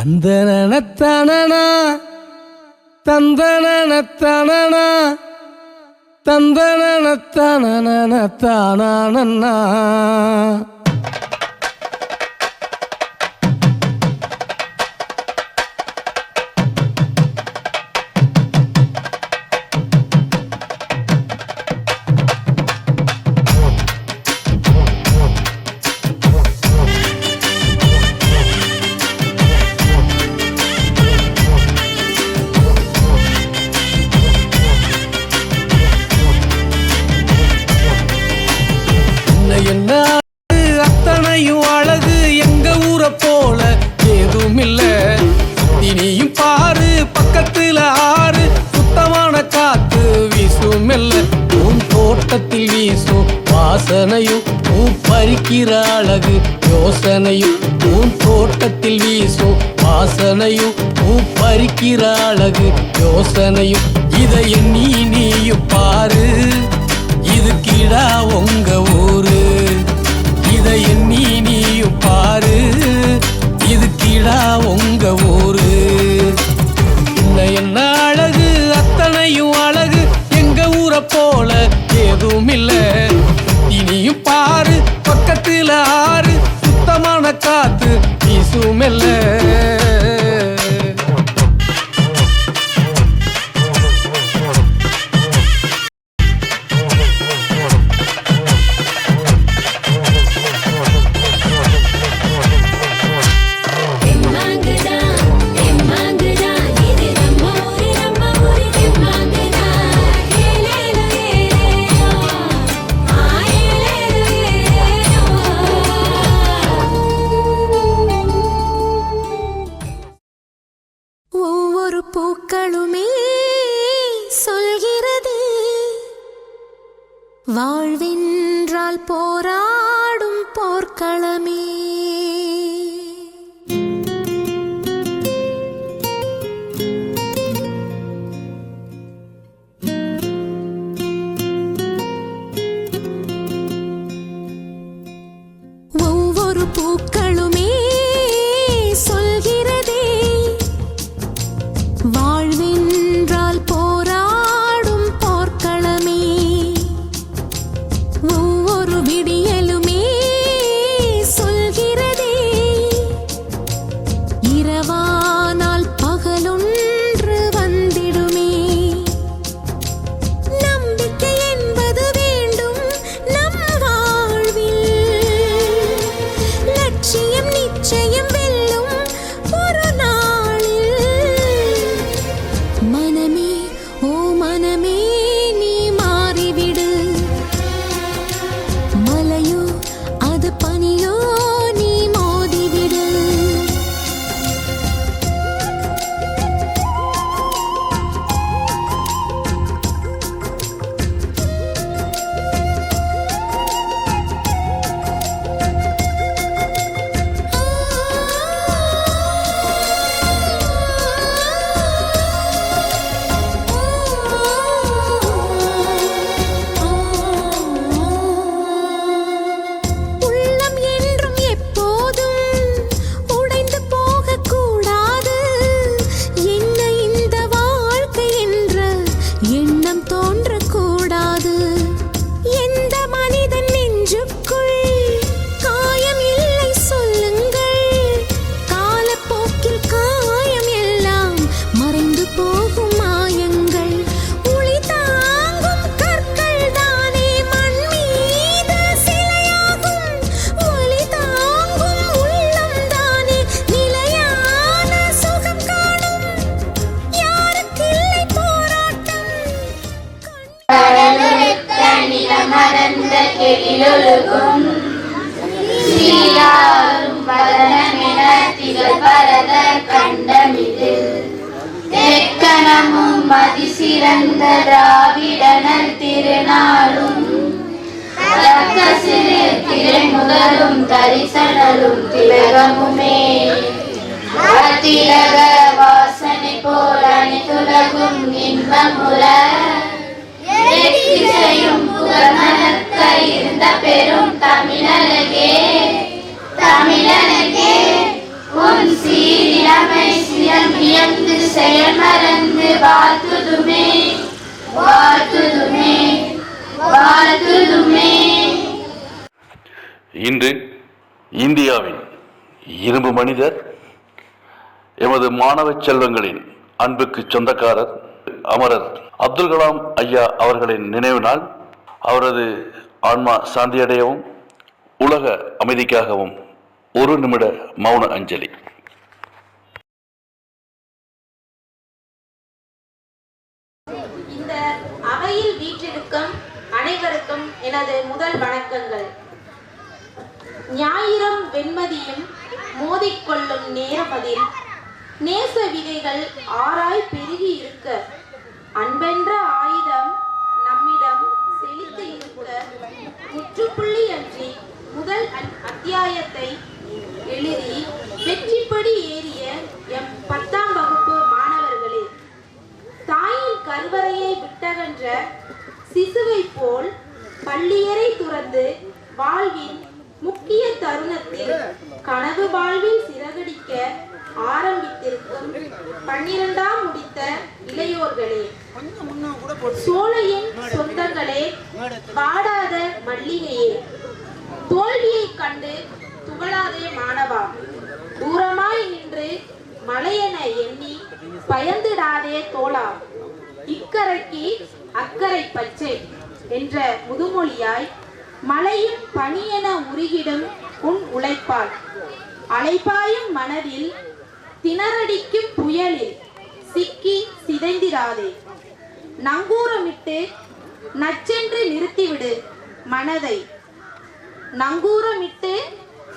தந்தனத்தனனா தந்தனத்தனனா தந்தனத்தனனத்தானா என்ன உன் தோட்டத்தில் வீசும் வாசனையும் பூ பறிக்கிற அழகு யோசனையும். உன் தோட்டத்தில் வீசும் வாசனையும் பூ பறிக்கிற அழகு யோசனையும். இதை எண்ணி நீயும் பாரு இது கிடா உங்க ஊரு. இதை எண்ணி நீயும் பாரு இது கிடா உங்க ஊரு. என்ன என்ன அழகு அத்தனையும் அழகு போல ஏதும் இல்ல இனியும் பாரு பக்கத்தில் ஆறு சுத்தமான காத்து வீசும் இல்ல நிலமறந்த கெழிலொழுகும் சீராரும் பதனமென திகழ் கண்டமிது. தெக்கணமும் மதிசிறந்த திராவிடனர் திருநாளும். தக்க திரை முதலும் தரிசனலும் திலகமுமே. அத்திலக வாசனை போல் அனைத்துலகும் இன்பமுற. எத்திசையும் இருந்த பெரும் தமிழனுக்கே தமிழனுக்கே உன் சீரிடமை சிரம் செயல் மறந்து வாழ்த்துதுமே வாழ்த்துதுமே வாழ்த்துதுமே. இன்று இந்தியாவின் இரும்பு மனிதர் எமது மாணவ செல்வங்களின் அன்புக்கு சொந்தக்காரர் அமரர் அப்துல் கலாம் ஐயா அவர்களின் நினைவு நாள் அவரது ஆன்மா சாந்தியடையவும் உலக அமைதிக்காகவும் ஒரு நிமிட மௌன அஞ்சலி. இந்த அவையில் வீற்றிருக்கும் அனைவருக்கும் எனது முதல் வணக்கங்கள். ஞாயிறம் வெண்மதியும் மோதிக்கொள்ளும் நேரமதில் நேச விதைகள் ஆராய் பெருகி இருக்க அன்பென்ற ஆயிரம் முற்றுப்புள்ளி அன்றி முதல் அத்தியாயத்தை எழுதி வெற்றிப்படி ஏறிய எம் பத்தாம் வகுப்பு மாணவர்களே தாயின் கருவறையை விட்டகன்ற சிசுவை போல் பள்ளியறை துறந்து வாழ்வின் முக்கிய தருணத்தில் கனவு வாழ்வில் சிறகடிக்க ஆரம்பித்திருக்கும் பன்னிரண்டாம் முடித்த இளையோர்களே. சோலையின் சொந்தங்களே வாடாத மல்லிகையே. தோல்வியை கண்டு துவளாதே மாணவா. தூரமாய் நின்று மலையென எண்ணி பயந்திடாதே தோளா. இக்கரைக்கு அக்கறை பச்சை என்ற முதுமொழியாய் மலையும் பனியென உருகிடும் உன் உழைப்பால். அலைபாயும் மனதில் திணறடிக்கும் புயலில் சிக்கி சிதைந்திராதே நங்கூரமிட்டு நச்சென்று நிறுத்திவிடு மனதை. நங்கூரமிட்டு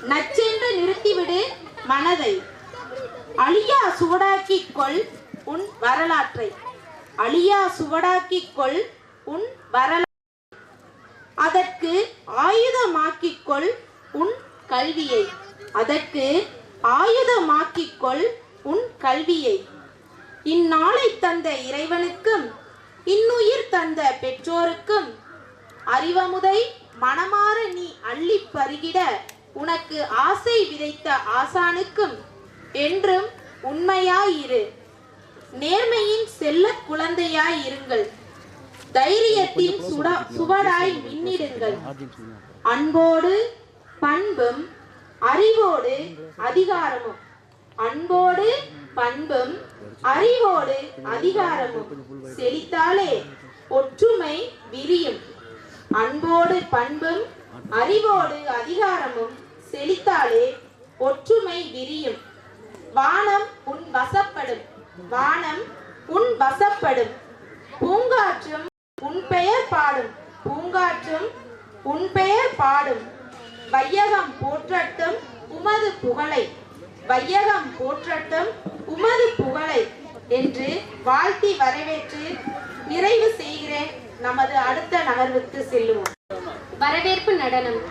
நச்சென்று நிறுத்திவிடு மனதை. அழியா சுவடாக்கிக் கொள் உன் வரலாற்றை. அழியா சுவடாக்கிக் கொள் உன் வரலாற்றை அதற்கு ஆயுதமாக்கிக் கொள் உன் கல்வியை. அதற்கு ஆயுதமாக்கிக் கொள் உன் கல்வியை. இந்நாளை தந்த இறைவனுக்கும் இன்னுயிர் தந்த பெற்றோருக்கும் அறிவமுதை மனமாற நீ அள்ளிப் பருகிட உனக்கு ஆசை விதைத்த ஆசானுக்கும் என்றும் உண்மையாயிரு. நேர்மையின் செல்ல குழந்தையாய் இருங்கள். தைரியத்தின் சுடா சுவடாய் மின்னிடுங்கள் அன்போடு பண்பும் அறிவோடு அதிகாரமும். அன்போடு பண்பும் அறிவோடு அதிகாரமும் செழித்தாலே ஒற்றுமை விரியும். அன்போடு பண்பும் அறிவோடு அதிகாரமும் செழித்தாலே ஒற்றுமை விரியும். வானம் உன் வசப்படும். வானம் உன் வசப்படும். பூங்காற்றும் உன் பெயர் பாடும். பூங்காற்றும் உன் பெயர் பாடும். வையகம் போற்றட்டும் உமது புகழை. வையகம் போற்றட்டும் உமது புகழை என்று வாழ்த்தி வரவேற்று நிறைவு செய்கிறேன். நமது அடுத்த நகர்வுக்கு செல்லுவோம். வரவேற்பு நடனம்.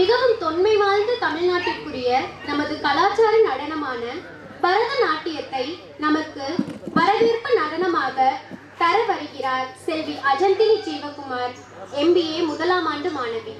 மிகவும் தொன்மை வாழ்ந்த தமிழ்நாட்டிற்குரிய நமது கலாச்சார நடனமான பரதநாட்டியத்தை நமக்கு வரவேற்பு நடனமாக தர வருகிறார் செல்வி அஜந்தினி ஜீவகுமார் எம்பிஏ முதலாம் ஆண்டு மாணவி.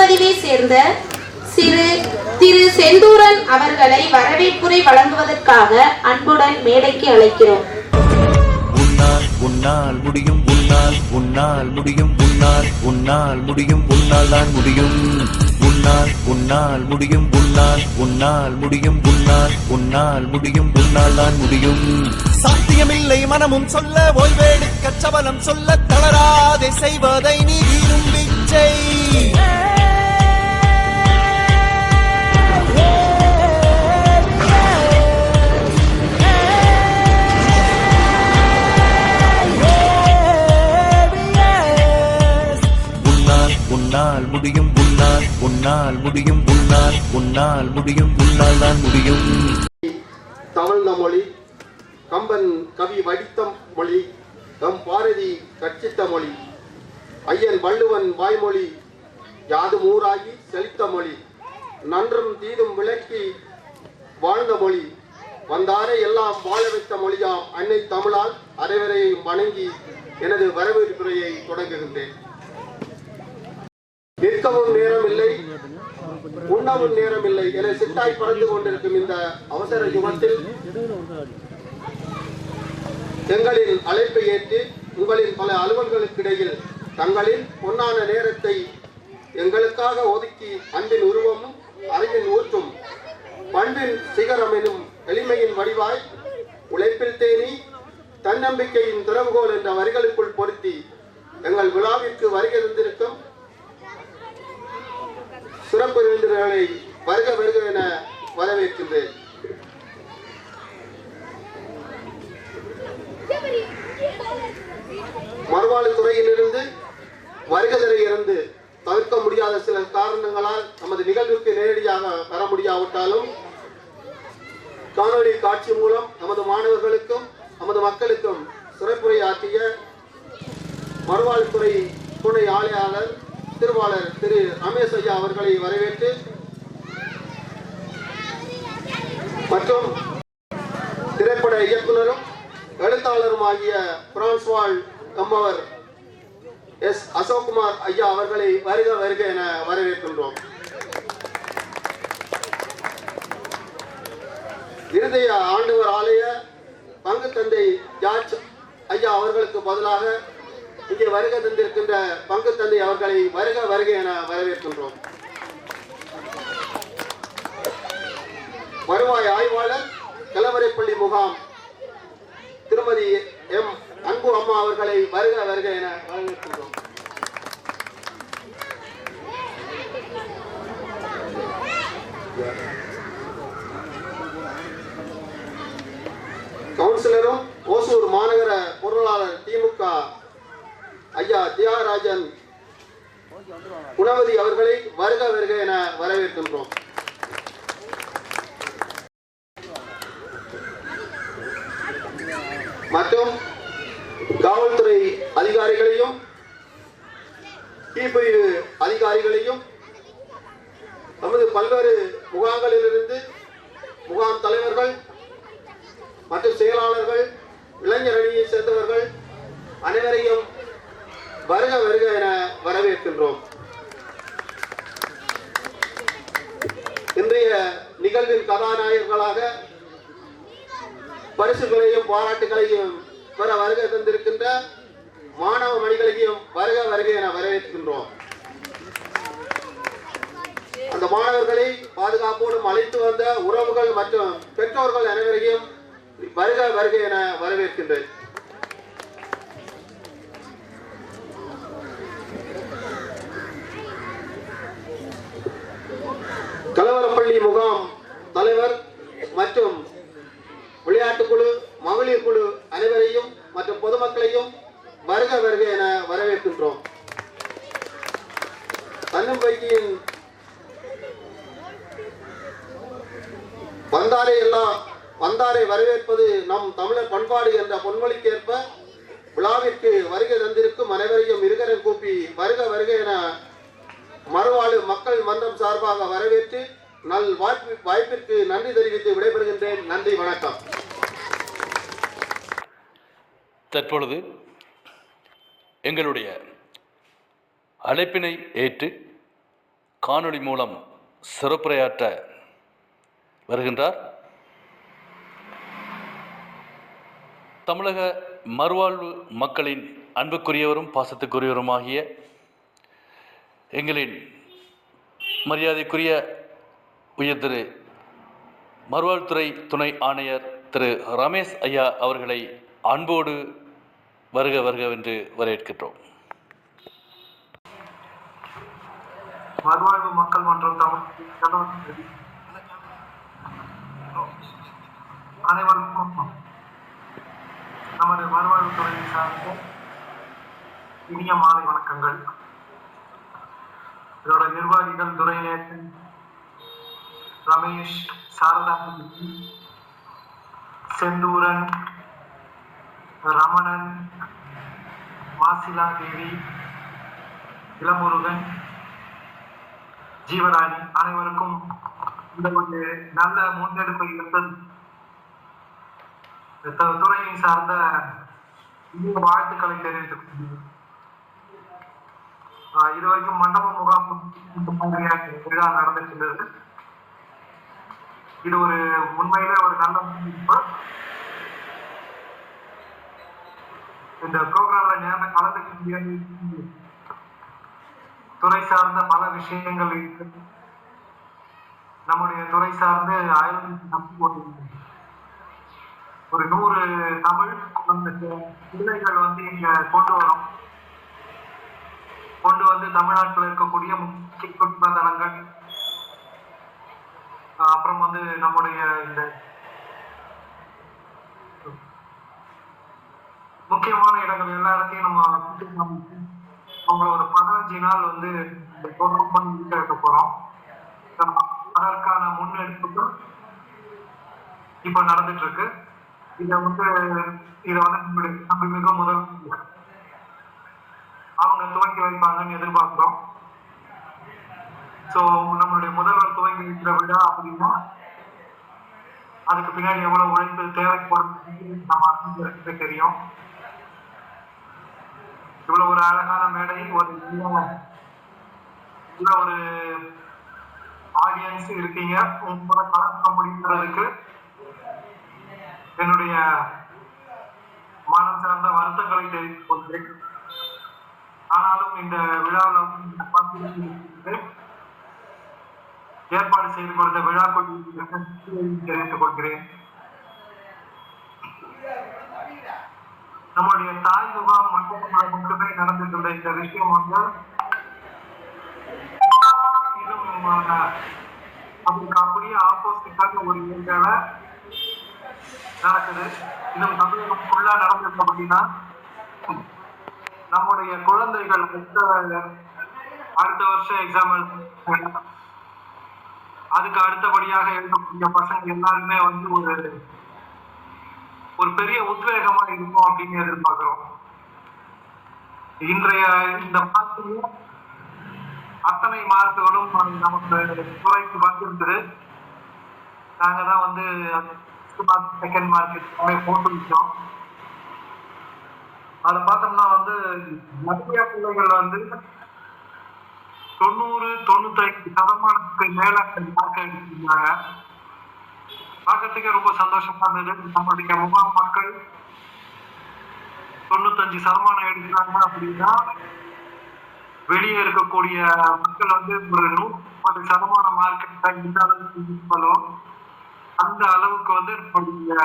திருச்சி வெளிப்பதிவை சேர்ந்த சிறு திரு செந்தூரன் அவர்களை வரவேற்புரை வழங்குவதற்காக அன்புடன் மேடைக்கு அழைக்கிறோம். உன்னால் உன்னால் முடியும் உன்னால் உன்னால் முடியும் உன்னால் உன்னால் முடியும் உன்னால் தான் முடியும். உன்னால் உன்னால் முடியும் உன்னால் உன்னால் முடியும் உன்னால் உன்னால் முடியும் உன்னால் தான் முடியும். சாத்தியமில்லை மனமும் சொல்ல ஓய்வெடுக்க சபலம் சொல்ல தளராதே செய்வதை நீ விரும்பிச்சை முடியும். உன்னால் தான் முடியும். தமிழ்ந்த மொழி கம்பன் கவி வடித்த மொழி எம் பாரதி கட்சித்த மொழி ஐயன் வள்ளுவன் வாய்மொழி யாது ஊராகி செழித்த மொழி நன்றும் தீதும் விளக்கி வாழ்ந்த மொழி வந்தாரை எல்லாம் வாழ வைத்த மொழியாம் அன்னை தமிழால் அனைவரையும் வணங்கி எனது வரவேற்புரையை தொடங்குகின்றேன். நிற்கவும் நேரமில்லை உண்ணவும் நேரமில்லை என சிட்டாய் பறந்து கொண்டிருக்கும் இந்த அவசர யுகத்தில் எங்களின் அழைப்பை ஏற்று உங்களின் பல அலுவல்களுக்கிடையில் தங்களின் பொன்னான நேரத்தை எங்களுக்காக ஒதுக்கி அன்பின் உருவமும் அறிவின் ஊற்றும் பண்பின் சிகரம் எனும் எளிமையின் வடிவாய் உழைப்பில் தேனி தன்னம்பிக்கையின் திறவுகோல் என்ற வரிகளுக்குள் பொருத்தி எங்கள் விழாவிற்கு வருகை தந்திருக்கும் சிறப்பு விருந்தினர்களை வருக வருக என வரவேற்கின்றேன். மறுவாழ்வு துறையிலிருந்து வருகதரை இருந்து தவிர்க்க முடியாத சில காரணங்களால் நமது நிகழ்வுக்கு நேரடியாக வர முடியாவிட்டாலும் காணொலி காட்சி மூலம் நமது மாணவர்களுக்கும் நமது மக்களுக்கும் சிறப்புரை ஆற்றிய மறுவாழ்வுத்துறை துணை ஆணையாளர் திருவாளர் திரு ரமேஷ் ஐயா அவர்களை வரவேற்று மற்றும் திரைப்பட இயக்குனரும் எழுத்தாளரும் ஆகிய பிரான்ஸ்வால் கம்மவர் எஸ் அசோக்குமார் ஐயா அவர்களை வருக வருக என வரவேற்கின்றோம். இருதய ஆண்டவர் ஆலய பங்கு தந்தை ஜார்ஜ் ஐயா அவர்களுக்கு பதிலாக இங்கே வருக தந்திருக்கின்ற பங்கு தந்தை அவர்களை வருக வருக என வரவேற்கின்றோம். வருவாய் ஆய்வாளர் கலவரைப்பள்ளி முகாம் திருமதி எம். அன்பு அம்மா அவர்களை வருக வருக என வரவேற்கின்றோம். கவுன்சிலரும் ஓசூர் மாநகர பொருளாளர் திமுக ஐயா தியாகராஜன் குணவதி அவர்களை வருக வருக என வரவேற்கின்றோம். மற்றும் காவல்துறை அதிகாரிகளையும் தீப்பிரிவு அதிகாரிகளையும் நமது பல்வேறு முகாம்களிலிருந்து முகாம் தலைவர்கள் மற்றும் செயலாளர்கள் இளைஞர் அணியை சேர்ந்தவர்கள் அனைவரையும் வருக வருக என வரவேற்கின்றோம். இன்றைய நிகழ்வின் கதாநாயகர்களாக பரிசுகளையும் பாராட்டுகளையும் பெற வருகை தந்திருக்கின்ற மாணவ மணிகளையும் வருக வருகை என வரவேற்கின்றோம். அந்த மாணவர்களை பாதுகாப்போடும் அழைத்து வந்த உறவுகள் மற்றும் பெற்றோர்கள் அனைவரையும் வருக வருகை என வரவேற்கின்றேன். தலைவர் தற்பொழுது எங்களுடைய அழைப்பினை ஏற்று காணொளி மூலம் சிறப்புரையாற்ற வருகின்றார். தமிழக மறுவாழ்வு மக்களின் அன்புக்குரியவரும் பாசத்துக்குரியவருமாகிய எங்களின் மரியாதைக்குரிய உயர் திரு மறுவாழ்வுத்துறை துணை ஆணையர் திரு ரமேஷ் ஐயா அவர்களை அன்போடு வருக வருகவென்று வரவேற்கின்றோம். மறுவாழ்வு மக்கள் மன்றம் தமிழ் அனைவருக்கும் நமது மறுவாழ்வு துறையை சார்ந்த இனிய மாலை வணக்கங்கள். இதோட நிர்வாகிகள் துரைநேசன் ரமேஷ் சாரதா செந்தூரன் ரமணன் மாசிலா தேவி இளமுருகன் ஜீவராணி அனைவருக்கும் இந்த ஒரு நல்ல முன்னெடுப்பை எடுத்து துறையை சார்ந்த வாழ்த்துக்களை தெரிவித்துக் கொள்கிறேன். ஆஹ் இதுவரைக்கும் மண்டப முகாம் இந்த மாதிரியான விழா நடந்துட்டு இது ஒரு உண்மையிலே ஒரு நல்ல இந்த ப்ரோக்ராம்ல நேரம் கலந்துக்க முடியாது துறை சார்ந்த பல விஷயங்கள் இருக்கு. நம்முடைய துறை சார்ந்து ஆயிரத்தி ஒரு நூறு தமிழ் பிள்ளைகள் வந்து இங்க கொண்டு வரோம். கொண்டு வந்து தமிழ்நாட்டில் இருக்கக்கூடிய முக்கிய சுற்றுலா தலங்கள் அப்புறம் வந்து நம்முடைய இந்த முக்கியமான இடங்கள் எல்லா இடத்தையும் நம்ம அவங்கள ஒரு பதினஞ்சு நாள் வந்து தொடர்பு பண்ணிட்டு இருக்க போறோம். அதற்கான முன்னெடுப்புகள் இப்ப நடந்துட்டு இருக்கு இத வந்து இத வந்து நம்ம மிக முதல் அவங்க துவங்கி வைப்பாங்கன்னு எதிர்பார்க்கிறோம். சோ நம்மளுடைய முதல்வர் துவங்கி வைக்கிற விழா அப்படின்னா அதுக்கு பின்னாடி எவ்வளவு உழைப்பு தேவைப்படும் நம்ம அனைவருக்குமே தெரியும். இவ்வளவு ஒரு அழகான மேடை ஒரு இவ்வளவு ஒரு ஆடியன்ஸ் இருக்கீங்க. உங்களோட கலக்க முடிக்கிறதுக்கு என்னுடைய மனம் சார்ந்த வருத்தங்களை தெரிவித்துக் கொள்கிறேன். ஆனாலும் இந்த விழாவில் ஏற்பாடு செய்து கொடுத்த விழா கொண்டு தெரிவித்துக் கொள்கிறேன். நம்முடைய தாய் முகாம் மட்டும் மட்டுமே நடந்துட்டு இந்த விஷயம் வந்து அதுக்கு அப்படியே ஆப்போசிட்டான ஒரு இயற்கையில நடக்குது. இன்னும் தமிழகம் ஃபுல்லா நடந்திருக்கு அப்படின்னா நம்முடைய குழந்தைகள் அடுத்த வருஷம் எக்ஸாம் அதுக்கு அடுத்தபடியாக எழுதக்கூடிய பசங்க எல்லாருமே வந்து ஒரு ஒரு பெரிய உத்வேகமா இருக்கும் அப்படின்னு எதிர்பார்க்கிறோம். இன்றைய இந்த மாதத்திலும் அத்தனை மார்க்குகளும் நமக்கு துறைக்கு வந்திருந்தது நாங்க தான் வந்து செகண்ட் மார்க் எல்லாமே போட்டு வச்சோம் அதை பார்த்தோம்னா வந்து மத்திய பிள்ளைகள் வந்து தொண்ணூறு தொண்ணூத்தி ஐந்து சதமானத்துக்கு மேல மார்க் எடுத்திருந்தாங்க. பார்க்கறதுக்கே ரொம்ப சந்தோஷமா இருந்தது. நம்மளுடைய முகாம் மக்கள் தொண்ணூத்தஞ்சு சதமானம் எடுக்கிறாங்க அப்படின்னா வெளியே இருக்கக்கூடிய மக்கள் வந்து ஒரு நூற்றி சதமான மார்க்கெட்டை இந்த அளவுக்கு அந்த அளவுக்கு வந்து நம்மளுடைய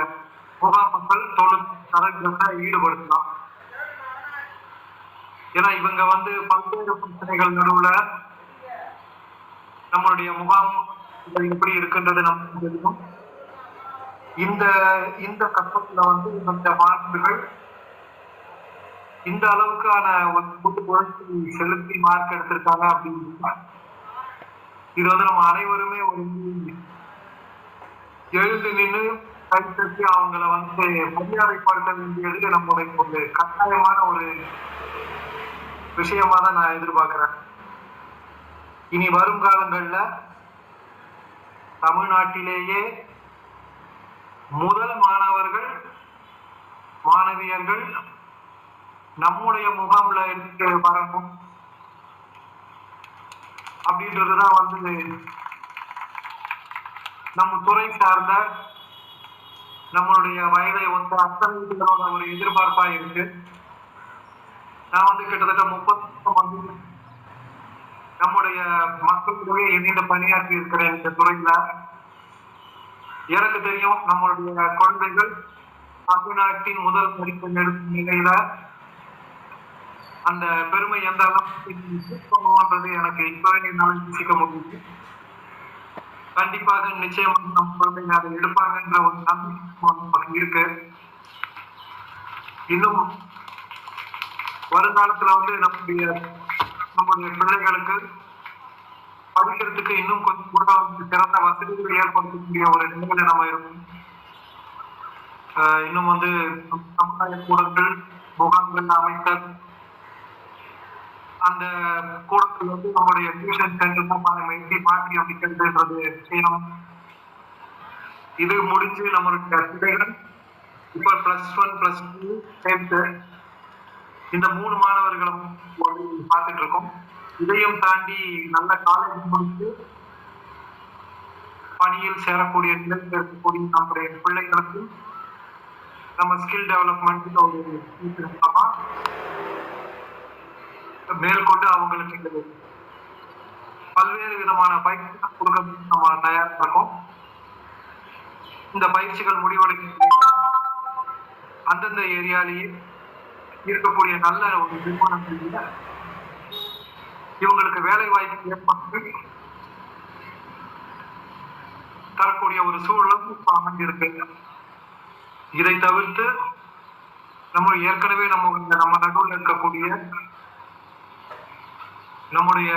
முகாம் மக்கள் தொண்ணூத்தி சதவீதத்தை ஈடுபடுத்தலாம். ஏன்னா இவங்க வந்து பல்வேறு பிரச்சனைகள் நடுவுல நம்மளுடைய முகாம் எப்படி இருக்குன்றது நமக்கு தெரியும். இந்த இந்த கட்டத்துல வந்து இந்த மாணவர்கள் இந்த அளவுக்கான ஒரு செலுத்தி மார்க் எடுத்திருக்காங்க அப்படின்னு இது வந்து நம்ம அனைவருமே ஒரு எழுந்து நின்று கை தட்டி அவங்கள வந்து மரியாதைப்படுத்த வேண்டியது நம்முடைய ஒரு கட்டாயமான ஒரு விஷயமா தான் நான் எதிர்பார்க்கிறேன். இனி வரும் காலங்கள்ல தமிழ்நாட்டிலேயே முதல் மாணவர்கள் மாணவியர்கள் நம்முடைய முகாம்ல இருந்து வரணும். அப்படின்றதுதான் வந்து நம்ம துறை சார்ந்த நம்மளுடைய வயதை ஒத்த அத்தனை ஒரு எதிர்பார்ப்பா இருக்கு. நான் வந்து கிட்டத்தட்ட முப்பது வந்து நம்முடைய மக்களுடைய இணைந்து பணியாற்றி இருக்கிறேன் இந்த துறையில எனக்கு தெரியும் நம்மளுடைய குழந்தைகள் தமிழ்நாட்டின் முதல் மதிப்பெண் எடுக்கும் நிலையில அந்த பெருமை எந்த அளவுக்கு எனக்கு இப்பவே என்னால யோசிக்க முடியுது. கண்டிப்பாக நிச்சயமாக நம்ம குழந்தைங்க அதை எடுப்பாங்கன்ற ஒரு நம்பிக்கை இருக்கு. இன்னும் வருங்காலத்துல வந்து நம்முடைய நம்முடைய பிள்ளைகளுக்கு படிக்கிறதுக்கு இன்னும் கொஞ்சம் கூட சிறந்த வசதிகளை ஏற்படுத்தக்கூடிய ஒரு நிலையில நம்ம இருக்கும். இன்னும் வந்து சமுதாய கூடங்கள் முகாம்கள் அமைத்தல் அந்த கூடத்தில் வந்து நம்முடைய டியூஷன் சென்டர் அதை எப்படி மாற்றி அமைக்கிறதுன்றது செய்யணும். இது முடிஞ்சு நம்மளுடைய பிள்ளைகள் இப்ப பிளஸ் ஒன் பிளஸ் டூ சேர்த்து இந்த மூணு மாணவர்களும் பார்த்துட்டு இருக்கோம். இதையும் தாண்டி நல்ல காலேஜ் முடித்து பணியில் சேரக்கூடிய நிலத்தில் இருக்கக்கூடிய நம்முடைய பிள்ளைகளுக்கு நம்ம ஸ்கில் டெவலப்மெண்ட் ஒரு மேற்கொண்டு அவங்களுக்கு இது பல்வேறு விதமான பயிற்சிகள் கொடுக்க நம்ம தயார் இருக்கோம். இந்த பயிற்சிகள் முடிவடைக்கும் அந்தந்த ஏரியாலேயே இருக்கக்கூடிய நல்ல ஒரு நிறுவனங்கள்ல இவங்களுக்கு வேலை வாய்ப்பு ஏற்பட்டு தரக்கூடிய ஒரு சூழலும் இப்ப அமைஞ்சிருக்கு. இதை தவிர்த்து நம்ம ஏற்கனவே நம்ம நம்ம நடுவில் இருக்கக்கூடிய நம்முடைய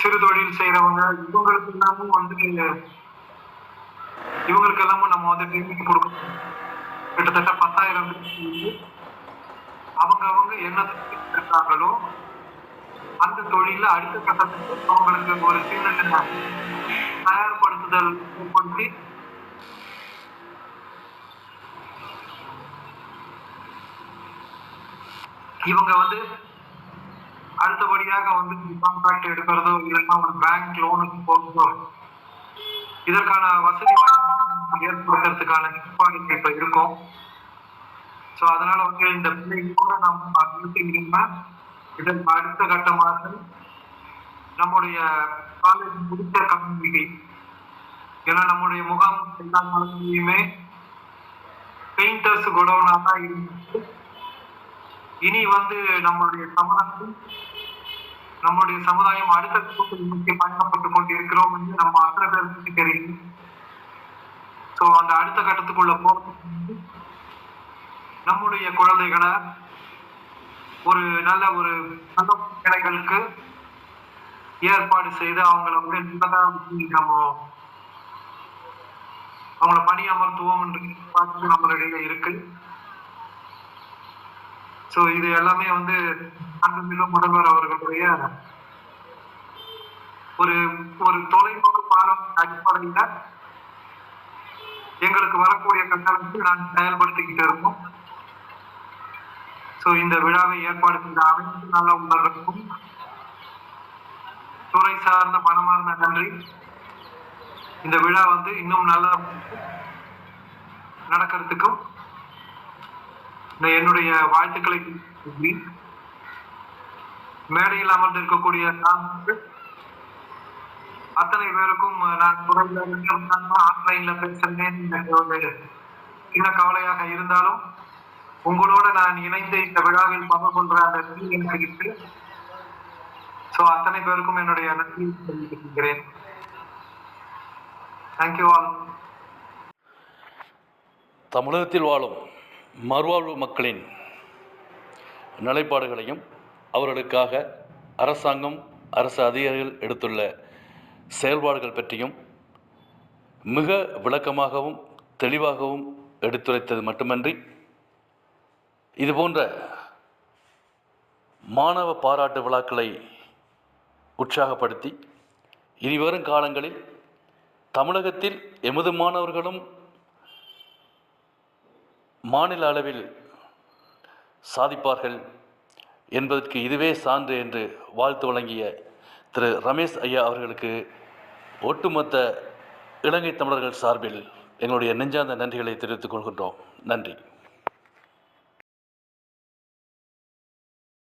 சிறு தொழில் செய்யறவங்க இவங்களுக்கு எல்லாமும் வந்து இவங்களுக்கு எல்லாமும் நம்ம வந்து ட்ரைனிங் கொடுக்கணும். கிட்டத்தட்ட பத்தாயிரம் அவங்க அவங்க என்ன இருக்காங்களோ அந்த தொழில அடுத்த கட்டத்துக்கு அவங்களுக்கு ஒரு சின்ன தயார்படுத்துதல் பண்ணி இவங்க வந்து அடுத்தபடியாக வந்து கான்ட்ராக்ட் எடுக்கிறதோ இல்லைன்னா ஒரு பேங்க் லோனுக்கு போகிறதோ இதற்கான வசதி ஏற்படுத்துறதுக்கான ஏற்பாடு இப்ப இருக்கும். ஸோ அதனால வந்து இந்த பிள்ளைகளோட நம்ம நிறுத்திக்கிட்டீங்கன்னா இதற்கு அடுத்த கட்டமாக நம்முடைய காலேஜ் முடித்த கம்யூனிட்டி ஏன்னா நம்முடைய முகாம் எல்லா காலத்திலையுமே பெயிண்டர்ஸ் குடோனா தான் இருந்துச்சு. இனி வந்து நம்மளுடைய சமுதாயம் நம்மளுடைய சமுதாயம் அடுத்த கட்டத்தை நோக்கி பயணப்பட்டு கொண்டிருக்கிறோம் என்று நம்ம அத்தனை பேருக்கு தெரியும். ஸோ அந்த அடுத்த கட்டத்துக்குள்ள போறதுக்கு நம்முடைய குழந்தைகளை ஒரு நல்ல ஒரு நல்ல ஏற்பாடு செய்து அவங்கள வந்து நம்ம அவங்கள பணி அமர்த்துவோம் என்று பார்த்து நம்மளிடையே இருக்கு. ஸோ இது எல்லாமே வந்து அன்புமிகு முதல்வர் அவர்களுடைய ஒரு ஒரு தொலைநோக்கு பாரம் அடிப்படையில் எங்களுக்கு வரக்கூடிய கட்டணத்தை நாங்கள் செயல்படுத்திக்கிட்டு இருக்கோம். ஸோ இந்த விழாவை ஏற்பாடு செய்த அனைத்து நல்ல உள்ளவர்களுக்கும் துறை சார்ந்த மனமார்ந்த நன்றி. இந்த விழா வந்து இன்னும் நல்ல நடக்கிறதுக்கும் இந்த என்னுடைய வாழ்த்துக்களை கூறி, மேடையில் அமர்ந்திருக்கக்கூடிய அத்தனை பேருக்கும் நான் துறையில ஆன்லைன்ல பேசுறேன் எனக்கு சின்ன கவலையாக இருந்தாலும் உங்களோட நான் இணைந்து இந்த விழாவில் பங்கு கொள்ற அந்த எனக்கு ஸோ அத்தனை பேருக்கும் என்னுடைய நன்றி தெரிவிக்கிறேன் தேங்க்யூ ஆல் தமிழகத்தில் வாழும் மறுவாழ்வு மக்களின் நிலைப்பாடுகளையும் அவர்களுக்காக அரசாங்கம் அரசு அதிகாரிகள் எடுத்துள்ள செயல்பாடுகள் பற்றியும் மிக விளக்கமாகவும் தெளிவாகவும் எடுத்துரைத்தது மட்டுமன்றி இதுபோன்ற மாணவ பாராட்டு விழாக்களை உற்சாகப்படுத்தி இனிவரும் காலங்களில் தமிழகத்தில் எமது மாணவர்களும் மாநில அளவில் சாதிப்பார்கள் என்பதற்கு இதுவே சான்று என்று வாழ்த்து வழங்கிய திரு ரமேஷ் ஐயா அவர்களுக்கு ஒட்டுமொத்த இலங்கை தமிழர்கள் சார்பில் எங்களுடைய நெஞ்சார்ந்த நன்றிகளை தெரிவித்துக் கொள்கின்றோம். நன்றி.